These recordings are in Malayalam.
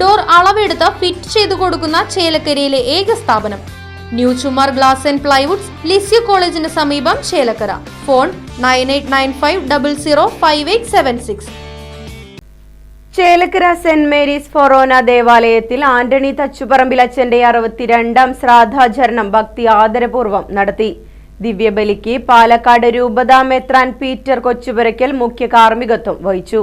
ഡോർ അളവെടുത്ത് ഫിറ്റ് ചെയ്തു കൊടുക്കുന്ന ചേലക്കരയിലെ ഏക സ്ഥാപനം. New Chumar Glass and Plywoods Lisieux കോളേജിന് സമീപം Chelakkara. Phone nine eight nine five double zero five eight seven six. Chelakkara saint Mary's forane ദേവാലയത്തിൽ ആന്റണി തച്ചുപറമ്പിലച്ചന്റെ അറുപത്തിരണ്ടാം ശ്രാദ്ധാചരണം ഭക്തി ആദരപൂർവം നടത്തി. ദിവ്യബലിക്ക് പാലക്കാട് രൂപതാ മെത്രാൻ പീറ്റർ കൊച്ചുപുരയ്ക്കൽ മുഖ്യ കാർമ്മികത്വം വഹിച്ചു.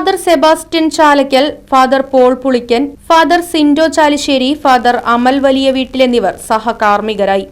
Father Sebastian Chalakkal Father Paul Pulikkan Father Sindo Chalissery Father Amal Valiya Veettil എന്നിവർ സഹകാർമ്മികരായി.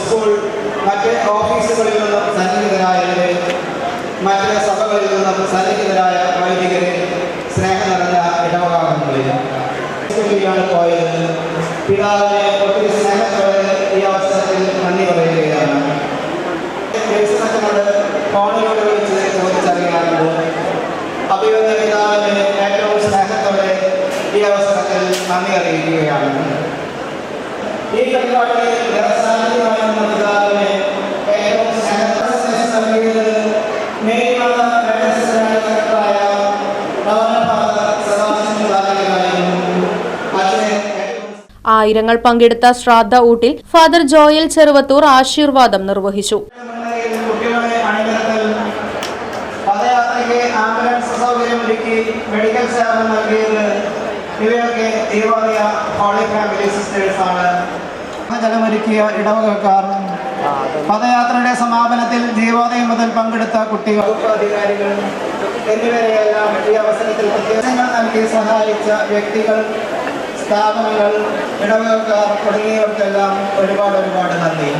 സ്കൂൾ മറ്റ് ഓഫീസുകളിൽ നിന്നും സന്നിഹിതരായവരെ മറ്റ് സഭകളിൽ നിന്നും സന്നിഹിതരായ വൈദികരെ സ്നേഹം നിറഞ്ഞ ഇടവകാലങ്ങളിൽ സ്കൂളിലാണ് പോയത്. പിതാവിനെ ഒത്തിരി സ്നേഹത്തോടെ ഈ അവസരത്തിൽ നന്ദി പറയുകയാണ്. ഫോണിലൂടെ വിളിച്ച് ചോദിച്ചറിയാറുണ്ട് അഭിവന്ദ പിതാവിനെ ഏറ്റവും സ്നേഹത്തോടെ ഈ അവസരത്തിൽ നന്ദി അറിയിക്കുകയാണ് ഈ പരിപാടിയിൽ വ്യവസായികമായ പിതാവിനെ ഏറ്റവും സ്നേഹത്തോടെ നൽകിയത് മേൽമത സെക്രട്ടറിയായ ഭവനപാത സെബാസ്റ്റ്യൻ അറിയിക്കുകയാണ്. ഈ ഏറ്റവും ആയിരങ്ങൾ പങ്കെടുത്ത ശ്രാദ്ധ ഊട്ടിൽ ഫാദർ ജോയൽ ചെറുവത്തൂർ ആശീർവാദം നിർവഹിച്ചു. മെഡിക്കൽ സേവനം നൽകിയത് ഇവയൊക്കെ തീവ്രതയ ഹോളി ഫാമിലി സിസ്റ്റേഴ്സാണ്. ആണ് ജലമൊരുക്കിയ ഇടവകക്കാർ പദയാത്രയുടെ സമാപനത്തിൽ ജീവോദയം മുതൽ പങ്കെടുത്ത കുട്ടികൾ അധികാരികൾ എന്നിവരെയെല്ലാം ഈ അവസരത്തിൽ പ്രത്യേകങ്ങൾ നൽകി സഹായിച്ച വ്യക്തികൾ സ്ഥാപനങ്ങൾ ഇടവകക്കാർ തുടങ്ങിയവർക്കെല്ലാം ഒരുപാട് ഒരുപാട് നന്ദി.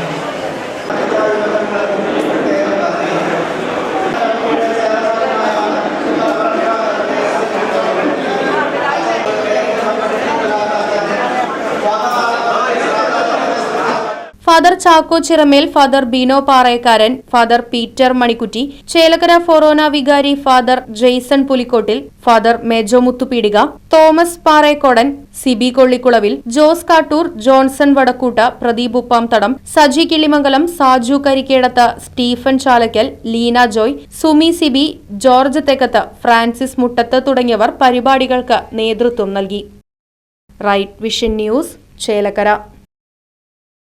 Father Chacko Chiramel Father Bino Parayakkaran Father Peter Manikkutty Chelakkara forane വികാരി Father Jaison Pulikkottil Father Mejo Muthupeedika Thomas Parekkodan Sibi Kollikkulavil Jose Kattoor Johnson Vadakkoottu Pradeep Uppamthadam Saji Kilimangalam Saju Karikkedath Stephen Chalakkal Leena Joy Sumi Sibi George Thekkath Francis Muttath തുടങ്ങിയവർ പരിപാടികൾക്ക് നേതൃത്വം നൽകി. Right Vision News Chelakkara.